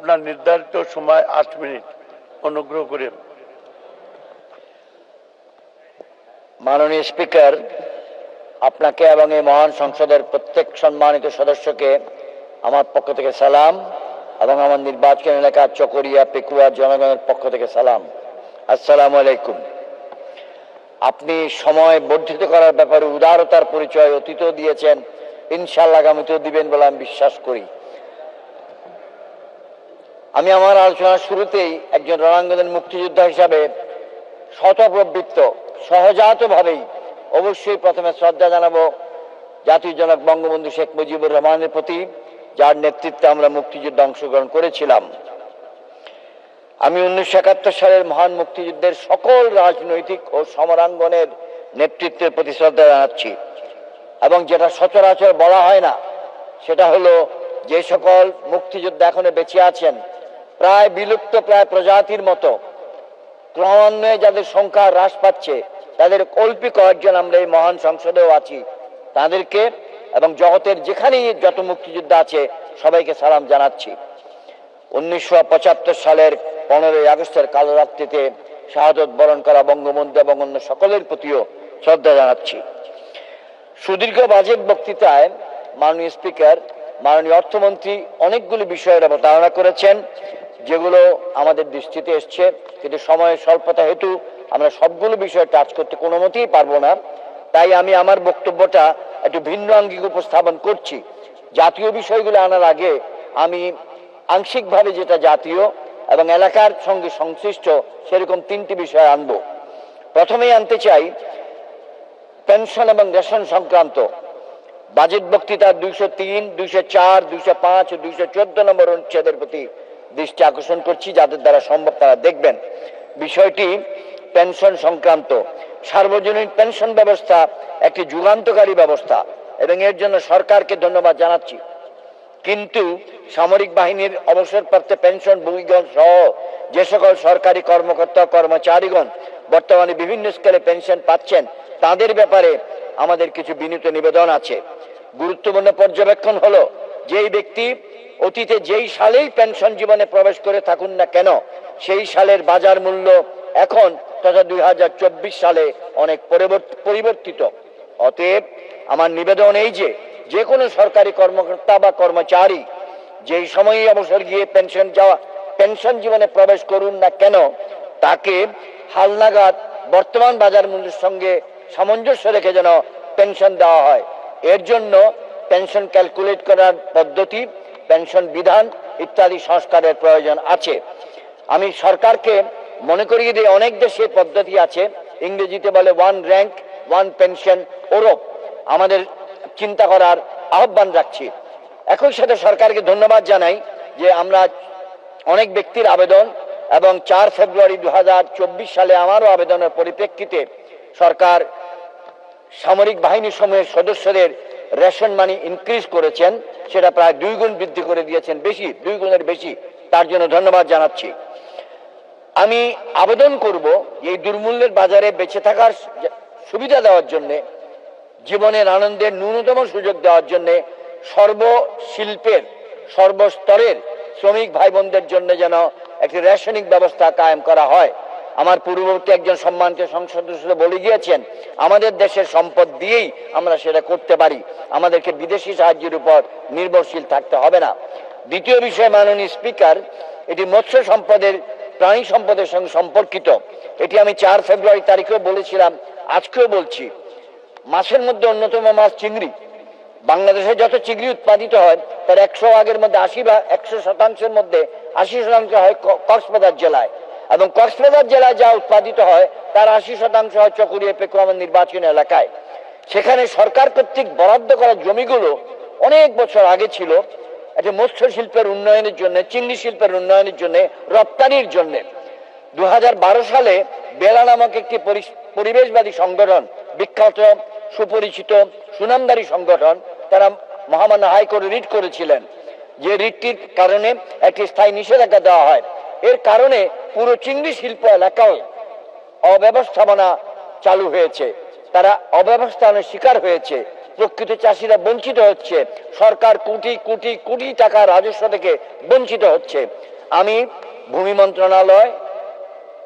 আপনার নির্ধারিত সময় আট মিনিট। অনুগ্রহ করে। মাননীয় স্পিকার, আপনাকে এবং এই মহান সংসদের প্রত্যেক সম্মানিত সদস্যকে আমার পক্ষ থেকে সালাম এবং আমার নির্বাচন এলাকা চকরিয়া পেকুয়া জনগণের পক্ষ থেকে সালাম। আসসালামু আলাইকুম। আপনি সময় বর্ধিত করার ব্যাপারে উদারতার পরিচয় অতীতও দিয়েছেন। ইনশাল্লাহ আগামীতেও দিবেন বলে আমি বিশ্বাস করি। আমি আমার আলোচনার শুরুতেই একজন রণাঙ্গনের মুক্তিযোদ্ধা হিসাবে শতপ্রবৃত্ত সহজাতভাবেই অবশ্যই প্রথমে শ্রদ্ধা জানাব জাতীয় জনক বঙ্গবন্ধু শেখ মুজিবুর রহমানের প্রতি, যার নেতৃত্বে আমরা মুক্তিযুদ্ধে অংশগ্রহণ করেছিলাম। আমি উনিশশো একাত্তর সালের মহান মুক্তিযুদ্ধের সকল রাজনৈতিক ও সমরাঙ্গনের নেতৃত্বের প্রতি শ্রদ্ধা জানাচ্ছি। এবং যেটা সচরাচর বলা হয় না, সেটা হলো যে সকল মুক্তিযোদ্ধা এখনও বেঁচে আছেন প্রায় বিলুপ্ত, প্রায় প্রজাতির মতো। ক্রমান্বয়ে যাদের সংখ্যা হ্রাস পাচ্ছে, তাদের অল্পি কয়েকজন আমরা এই মহান সংসদেও আছি। তাদেরকে এবং জগতের যেখানেই যত মুক্তিযোদ্ধা আছে, সবাইকে সালাম জানাচ্ছি। উনিশশো পঁচাত্তর সালের পনেরোই আগস্টের কালো রাত্রিতে শাহাদত বরণ করা বঙ্গবন্ধু এবং অন্য সকলের প্রতিও শ্রদ্ধা জানাচ্ছি। সুদীর্ঘ বাজেট বক্তৃতায় মাননীয় স্পিকার, মাননীয় অর্থমন্ত্রী অনেকগুলি বিষয়ের অবতারণা করেছেন। যেগুলো আমাদের দৃষ্টিতে এসছে, কিন্তু সময়ের স্বল্পতা হেতু আমরা সবগুলো বিষয় টাচ করতে কোনো মতেই পারব না। তাই আমি আমার বক্তব্যটা একটু ভিন্ন আঙ্গিক উপস্থাপন করছি। জাতীয় বিষয়গুলো আনার আগে আমি আংশিকভাবে যেটা জাতীয় এবং এলাকার সঙ্গে সংশ্লিষ্ট সেরকম তিনটি বিষয় আনব। প্রথমেই আনতে চাই, পেনশন এবং রেশন সংক্রান্ত। বাজেট বক্তৃতার দুইশো তিন, দুইশো চার, দুইশো পাঁচ, দুইশো চোদ্দ নম্বর অনুচ্ছেদের প্রতি দৃষ্টি আকর্ষণ করছি, যাদের দ্বারা সম্ভব তারা দেখবেন। বিষয়টি পেনশন সংক্রান্ত। সার্বজনীন পেনশন ব্যবস্থা একটি যুগান্তকারী ব্যবস্থা এবং এর জন্য সরকারকে ধন্যবাদ জানাচ্ছি। কিন্তু সামরিক বাহিনীর অবসরপ্রাপ্ত পেনশন ভূমিগণ সহ যে সকল সরকারি কর্মকর্তা কর্মচারীগণ বর্তমানে বিভিন্ন স্কেলে পেনশন পাচ্ছেন, তাদের ব্যাপারে আমাদের কিছু বিনীত নিবেদন আছে। গুরুত্বপূর্ণ পর্যবেক্ষণ হলো, যেই ব্যক্তি অতীতে যেই সালেই পেনশন জীবনে প্রবেশ করে থাকুন না কেন, সেই সালের বাজার মূল্য এখন তথা দুই হাজার চব্বিশ সালে অনেক পরিবর্ত- পরিবর্তিত। অতএব আমার নিবেদন এই যে যে কোনো সরকারি কর্মকর্তা বা কর্মচারী যেই সময়ই অবসর গিয়ে পেনশন যাওয়া, পেনশন জীবনে প্রবেশ করুন না কেন, তাকে হালনাগাদ বর্তমান বাজার মূল্যের সঙ্গে সামঞ্জস্য রেখে যেন পেনশন দেওয়া হয়। এর জন্য পেনশন ক্যালকুলেট করার পদ্ধতি পেনশন বিধান ইত্যাদি সংস্কারের প্রয়োজন আছে। আমি সরকারকে মনে করিয়ে দিই, অনেক দেশে পদ্ধতি আছে। ইংরেজিতে বলে ওয়ান র্যাঙ্ক ওয়ান পেনশন ওরপ আমাদের চিন্তা করার আহ্বান রাখছি। একই সাথে সরকারকে ধন্যবাদ জানাই যে আমরা অনেক ব্যক্তির আবেদন এবং চার ফেব্রুয়ারি দু হাজার চব্বিশ সালে আমারও আবেদনের পরিপ্রেক্ষিতে সরকার সামরিক বাহিনী সমূহের সদস্যদের রেশন মানি ইনক্রিজ করেছেন, সেটা প্রায় দুই গুণ বৃদ্ধি করে দিয়েছেন, বেশি, দুই গুণের বেশি। তার জন্য ধন্যবাদ জানাচ্ছি। আমি আবেদন করব এই দুর্মূল্যের বাজারে বেঁচে থাকার সুবিধা দেওয়ার জন্যে, জীবনের আনন্দের ন্যূনতম সুযোগ দেওয়ার জন্য সর্বশিল্পের, সর্বস্তরের শ্রমিক ভাই বোনদের জন্য যেন একটি রেশনিং ব্যবস্থা কায়েম করা হয়। আমার পূর্ববর্তী একজন সম্মানিত সংসদ সদস্য বলে গিয়েছেন, আমাদের দেশের সম্পদ দিয়েই আমরা সেটা করতে পারি। আমাদেরকে বিদেশি সাহায্যের উপর নির্ভরশীল থাকতে হবে না। দ্বিতীয় বিষয়, মাননীয় স্পিকার, এটি মৎস্য সম্পদের, প্রাণী সম্পদের সঙ্গে সম্পর্কিত। এটি আমি চার ফেব্রুয়ারি তারিখেও বলেছিলাম, আজকেও বলছি। মাছের মধ্যে অন্যতম মাছ চিংড়ি। বাংলাদেশে যত চিংড়ি উৎপাদিত হয়, তার একশো আগের মধ্যে আশি বা একশো শতাংশের মধ্যে আশি শতাংশ হয় কক্সবাজার জেলায়। এবং কক্সবাজার জেলায় যা উৎপাদিত হয়, তার আশি শতাংশ হয় চকুরিয়া পেকুয়ামের নির্বাচনী এলাকায়। সেখানে সরকার কর্তৃক বরাদ্দ করা জমিগুলো অনেক বছর আগে ছিল। একটা মৎস্য শিল্পের উন্নয়নের জন্য, চিংড়ি শিল্পের উন্নয়নের জন্য, রপ্তানির জন্য। দু হাজার বারো সালে বেলা নামক একটি পরি- পরিবেশবাদী সংগঠন, বিখ্যাত, সুপরিচিত, সুনামদারি সংগঠন, তারা মহামান্য হাইকোর্টে রিট করেছিলেন। যে রিটটির কারণে একটি স্থায়ী নিষেধাজ্ঞা দেওয়া হয়। এর কারণে পুরো চিংড়ি শিল্প এলাকাও অব্যবস্থাপনা চালু হয়েছে। তারা অব্যবস্থাপনার শিকার হয়েছে। প্রকৃত চাষিরা বঞ্চিত হচ্ছে। সরকার কোটি কোটি কোটি টাকা রাজস্ব থেকে বঞ্চিত হচ্ছে। আমি ভূমি মন্ত্রণালয়,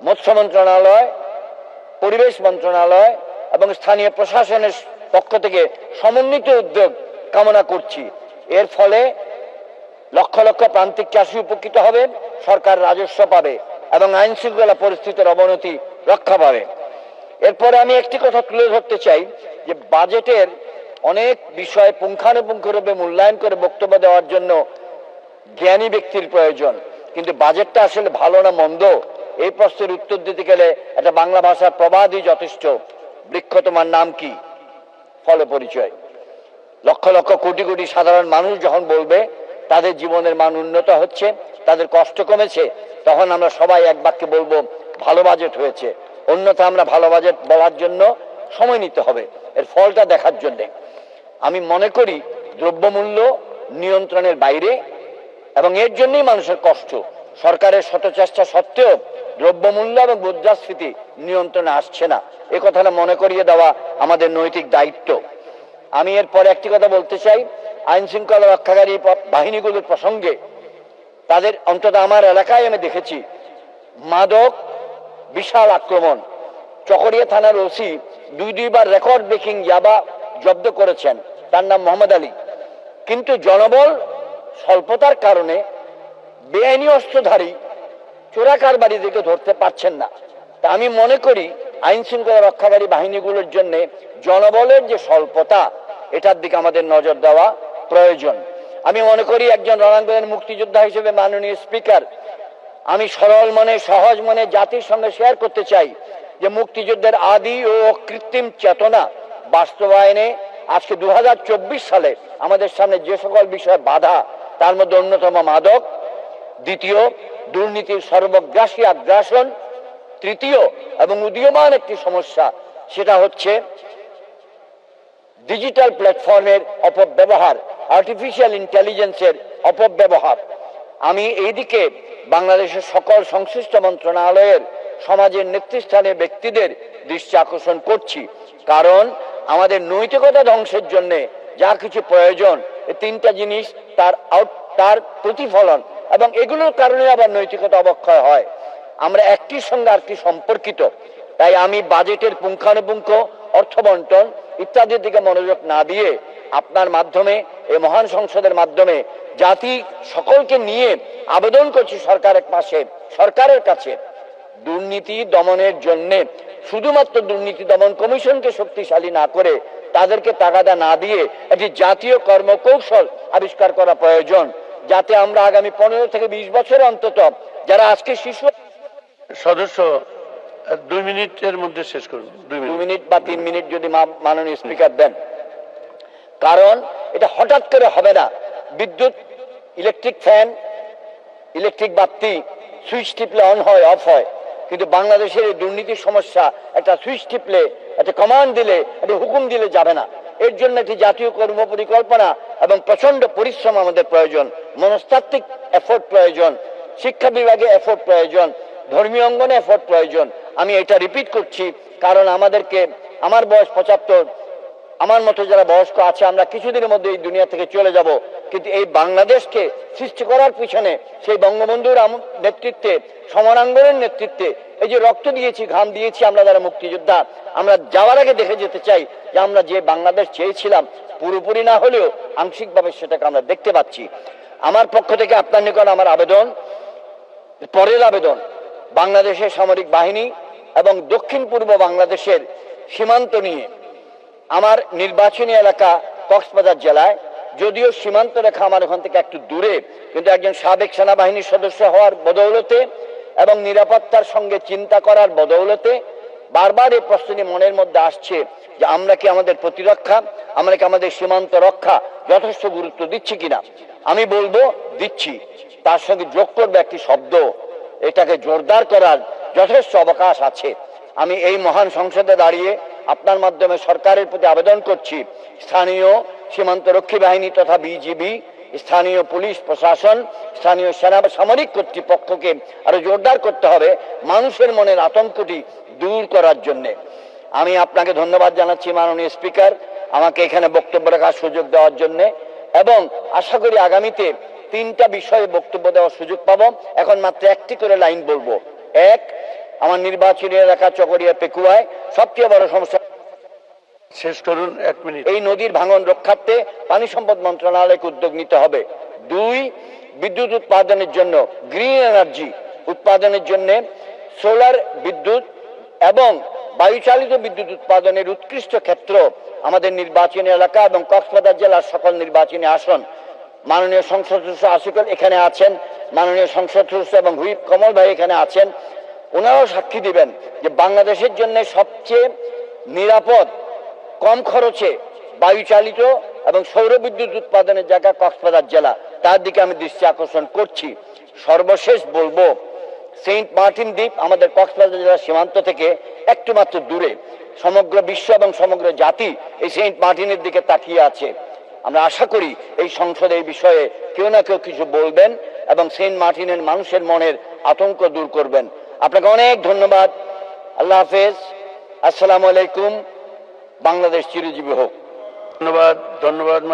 মৎস্য মন্ত্রণালয়, পরিবেশ মন্ত্রণালয় এবং স্থানীয় প্রশাসনের পক্ষ থেকে সমন্বিত উদ্যোগ কামনা করছি। এর ফলে লক্ষ লক্ষ প্রান্তিক চাষি উপকৃত হবে, সরকার রাজস্ব পাবে এবং আইন শৃঙ্খলা পরিস্থিতির অবনতি রক্ষা পাবে। এরপরে আমি একটি কথা তুলে ধরতে চাই, যে বাজেটের অনেক বিষয় পুঙ্খানুপুঙ্খরূপে মূল্যায়ন করে বক্তব্য দেওয়ার জন্য জ্ঞানী ব্যক্তির প্রয়োজন। কিন্তু বাজেটটা আসলে ভালো না মন্দ? এই প্রশ্নের উত্তর দিতে গেলে একটা বাংলা ভাষার প্রবাদই যথেষ্ট। বৃক্ষ তোমার নাম কি? ফলে পরিচয় লক্ষ লক্ষ কোটি কোটি সাধারণ মানুষ যখন বলবে তাদের জীবনের মান উন্নত হচ্ছে, তাদের কষ্ট কমেছে, তখন আমরা সবাই এক বাক্যে বলব, ভালো বাজেট হয়েছে। অন্যথা আমরা ভালো বাজেট বলার জন্য সময় নিতে হবে, এর ফলটা দেখার জন্যে। আমি মনে করি, দ্রব্যমূল্য নিয়ন্ত্রণের বাইরে এবং এর জন্যই মানুষের কষ্ট। সরকারের শত চেষ্টা সত্ত্বেও দ্রব্যমূল্য এবং মুদ্রাস্ফীতি নিয়ন্ত্রণে আসছে না। এ কথাটা মনে করিয়ে দেওয়া আমাদের নৈতিক দায়িত্ব। আমি এরপরে একটি কথা বলতে চাই আইন শৃঙ্খলা রক্ষাকারী বাহিনীগুলোর প্রসঙ্গে তাদের অন্তত আমার এলাকায় আমি দেখেছি মাদক, বিশাল আক্রমণ। চকরিয়া থানার ওসি দুই দুইবার রেকর্ড ব্রেকিং ইয়াবা জব্দ করেছেন। তার নাম মোহাম্মদ আলী। কিন্তু জনবল স্বল্পতার কারণে বেআইনি অস্ত্রধারী চোরাকার বাড়িদেরকে ধরতে পারছেন না। তা আমি মনে করি আইন শৃঙ্খলা রক্ষাকারী বাহিনীগুলোর জন্য জনবলের যে স্বল্পতা, এটার দিকে আমাদের নজর দেওয়া প্রয়োজন। আমি মনে করি একজন রণাঙ্গনের মুক্তিযোদ্ধা হিসেবে মাননীয় স্পিকার, আমি সরল মনে, সহজ মনে জাতির সঙ্গে শেয়ার করতে চাই যে মুক্তিযুদ্ধের আদি ও কৃত্রিম চেতনা বাস্তবায়নে আজকে দুই হাজার চব্বিশ সালে আমাদের সামনে যে সকল বিষয় বাধা, তার মধ্যে অন্যতম মাদক, দ্বিতীয় দুর্নীতির সর্বগ্রাসী আগ্রাসন, তৃতীয় এবং উদীয়মান একটি সমস্যা, সেটা হচ্ছে ডিজিটাল প্ল্যাটফর্মের অপব্যবহার। আর্টিফিশিয়াল ইন্টেলিজেন্সের অপব্যবহার। আমি এইদিকে বাংলাদেশের সকল সংশ্লিষ্ট মন্ত্রণালয়ের সমাজের নেতৃস্থানীয় ব্যক্তিদের দৃষ্টি আকর্ষণ করছি। কারণ আমাদের নৈতিকতা ধ্বংসের জন্য যা কিছু প্রয়োজন, এই তিনটা জিনিস তার আউট, তার প্রতিফলন এবং এগুলোর কারণে আবার নৈতিকতা অবক্ষয় হয়। আমরা একটির সঙ্গে আরেকটি সম্পর্কিত। তাই আমি বাজেটের পুঙ্খানুপুঙ্খ অর্থ বন্টন ইত্যাদির দিকে মনোযোগ না দিয়ে আপনার মাধ্যমে এই মহান সংসদের মাধ্যমে জাতি সকলকে নিয়ে আবেদন করছি সরকারের পাশে সরকারের কাছে। দুর্নীতি দমনের জন্য শুধুমাত্র দুর্নীতি দমন কমিশনকে শক্তিশালী না করে তাদেরকে তাগাদা না দিয়ে একটি জাতীয় কর্মকৌশল আবিষ্কার করা প্রয়োজন যাতে আমরা আগামী পনেরো থেকে বিশ বছর অন্তত যারা আজকে শিশু সদস্য দুই মিনিটের মধ্যে শেষ করুন দুই মিনিট। মিনিট বা তিন মিনিট যদি মাননীয় স্পিকার দেন। কারণ এটা হঠাৎ করে হবে না। বিদ্যুৎ ইলেকট্রিক ফ্যান ইলেকট্রিক বাতি সুইচ টিপলে অন হয় অফ হয়। কিন্তু বাংলাদেশের এই দুর্নীতির সমস্যা, একটা সুইচ টিপলে, একটা কমান্ড দিলে, একটা হুকুম দিলে যাবে না। এর জন্য একটি জাতীয় কর্ম পরিকল্পনা এবং প্রচণ্ড পরিশ্রম আমাদের প্রয়োজন। মনস্তাত্ত্বিক এফোর্ট প্রয়োজন। শিক্ষা বিভাগে এফোর্ট প্রয়োজন। ধর্মীয় অঙ্গনে এফোর্ট প্রয়োজন। আমি এটা রিপিট করছি কারণ আমাদেরকে, আমার বয়স পঁচাত্তর আমার মতো যারা বয়স্ক আছে, আমরা কিছুদিনের মধ্যে এই দুনিয়া থেকে চলে যাব। কিন্তু এই বাংলাদেশকে সৃষ্টি করার পিছনে সেই বঙ্গবন্ধুর নেতৃত্বে সমরাঙ্গনের নেতৃত্বে এই যে রক্ত দিয়েছি, ঘাম দিয়েছি আমরা যারা মুক্তিযোদ্ধা, আমরা যাওয়ার আগে দেখে যেতে চাই যে আমরা যে বাংলাদেশ চেয়েছিলাম, পুরোপুরি না হলেও আংশিকভাবে সেটাকে আমরা দেখতে পাচ্ছি। আমার পক্ষ থেকে আপনার নিকট আমার আবেদন, পরের আবেদন, বাংলাদেশের সামরিক বাহিনী এবং দক্ষিণ পূর্ব বাংলাদেশের সীমান্ত নিয়ে। আমার নির্বাচনী এলাকা কক্সবাজার জেলায়। যদিও সীমান্ত রেখা আমার ওখান থেকে একটু দূরে, কিন্তু একজন সাবেক সেনাবাহিনীর সদস্য হওয়ার বদৌলতে এবং নিরাপত্তার সঙ্গে চিন্তা করার বদৌলতে বারবার এই প্রশ্নটি মনের মধ্যে আসছে যে আমরা কি আমাদের প্রতিরক্ষা, আমরা কি আমাদের সীমান্ত রক্ষা যথেষ্ট গুরুত্ব দিচ্ছি কিনা। আমি বলব, দিচ্ছি। তার সঙ্গে যোগ করবে একটি শব্দ। এটাকে জোরদার করার যথেষ্ট অবকাশ আছে। আমি এই মহান সংসদে দাঁড়িয়ে আপনার মাধ্যমে সরকারের প্রতি আবেদন করছি। স্থানীয় সীমান্ত রক্ষী বাহিনী তথা বিজিবি, স্থানীয় পুলিশ প্রশাসন, স্থানীয় সেনা সামরিক কর্তৃপক্ষকে আরও জোরদার করতে হবে মানুষের মনের আতঙ্কটি দূর করার জন্যে। আমি আপনাকে ধন্যবাদ জানাচ্ছি, মাননীয় স্পিকার, আমাকে এখানে বক্তব্য রাখার সুযোগ দেওয়ার জন্য এবং আশা করি আগামীতে তিনটা বিষয়ে বক্তব্য দেওয়ার সুযোগ পাবো। এখন মাত্র একটি করে লাইন বলব। এক আমার নির্বাচনী এলাকা চকরিয়া পেকুয়ায় সবচেয়ে বড় সমস্যা শেষ করুন এক মিনিট। এই নদীর ভাঙন রক্ষার্থে পানি সম্পদ মন্ত্রণালয়কে উদ্যোগ নিতে হবে। দুই বিদ্যুৎ উৎপাদনের জন্য গ্রিন এনার্জি উৎপাদনের জন্য সোলার বিদ্যুৎ এবং বায়ুচালিত বিদ্যুৎ উৎপাদনের উৎকৃষ্ট ক্ষেত্র আমাদের নির্বাচনী এলাকা এবং কক্সবাজার জেলার সকল নির্বাচনী আসন মাননীয় সংসদ সদস্য আশিকুল এখানে আছেন মাননীয় সংসদ সদস্য এবং হুইপ কমল ভাই এখানে আছেন। ওনারাও সাক্ষী দিবেন যে বাংলাদেশের জন্য সবচেয়ে নিরাপদ, কম খরচে বায়ু চালিত এবং সৌর বিদ্যুৎ উৎপাদনের জায়গা কক্সবাজার জেলা। তার দিকে আমি দৃষ্টি আকর্ষণ করছি। সর্বশেষ বলব, সেন্ট মার্টিন দ্বীপ আমাদের কক্সবাজার জেলার সীমান্ত থেকে একটু মাত্র দূরে। সমগ্র বিশ্ব এবং সমগ্র জাতি এই সেন্ট মার্টিনের দিকে তাকিয়ে আছে। আমরা আশা করি এই সংসদে এই বিষয়ে কেউ না কেউ কিছু বলবেন এবং সেন্ট মার্টিনের মানুষের মনের আতঙ্ক দূর করবেন। আপনাকে অনেক ধন্যবাদ। আল্লাহ হাফেজ। আসসালামু আলাইকুম। বাংলাদেশ চিরজীবী হোক। ধন্যবাদ ধন্যবাদ মানে